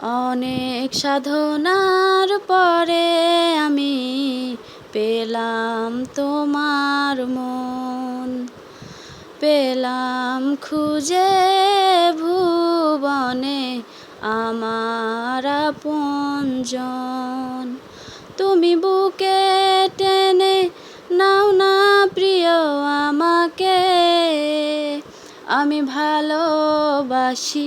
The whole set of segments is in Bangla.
অনেক সাধনার পরে আমি পেলাম তোমার মন। পেলাম খুঁজে ভুবনে আমার আপনজন তুমি বুকে টেনে নাও না প্রিয় আমাকে। আমি ভালোবাসি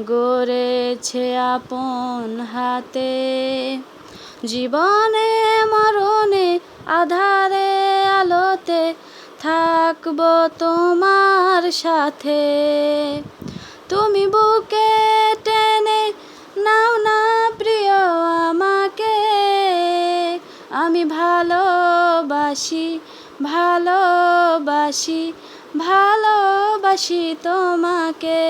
গড়েছে আপন হাতে। জীবনে, মরণে, আধারে, আলোতে থাকব তোমার সাথে। তুমি বুকে টেনে নাও না প্রিয় আমাকে। আমি ভালোবাসি ভালোবাসি ভালোবাসি তোমাকে।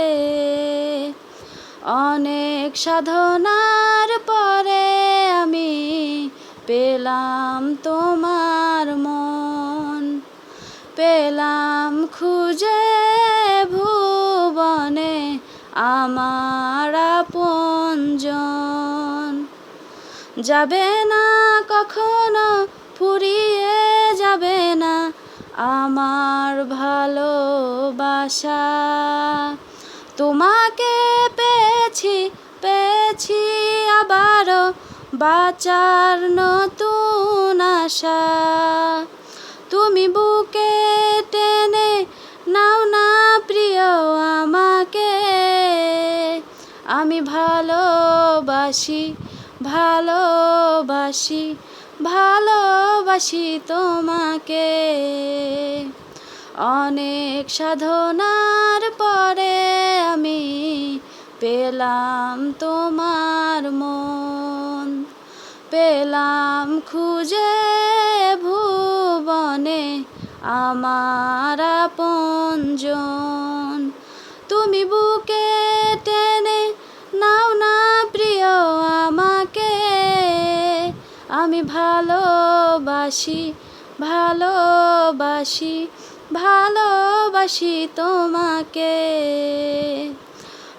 অনেক সাধনার পরে আমি পেলাম তোমার মন, পেলাম খুঁজে ভুবনে আমার আপনজন যাবে না কখনো, ফুরিয়ে যাবে না আমার ভালোবাসা। তোমাকে পেয়েছি পেয়েছি আবারও বাঁচার নতুন আশা। তুমি বুকে টেনে নাও না প্রিয় আমাকে। আমি ভালোবাসি ভালোবাসি ভালোবাসি তোমাকে। অনেক আমি পেলাম তোমার মন, পেলাম খুঁজে ভুবনে আমার আপনজন তুমি বুকে টেনে নাও না প্রিয় আমাকে, আমি ভালোবাসি ভালোবাসি ভালোবাসি তোমাকে।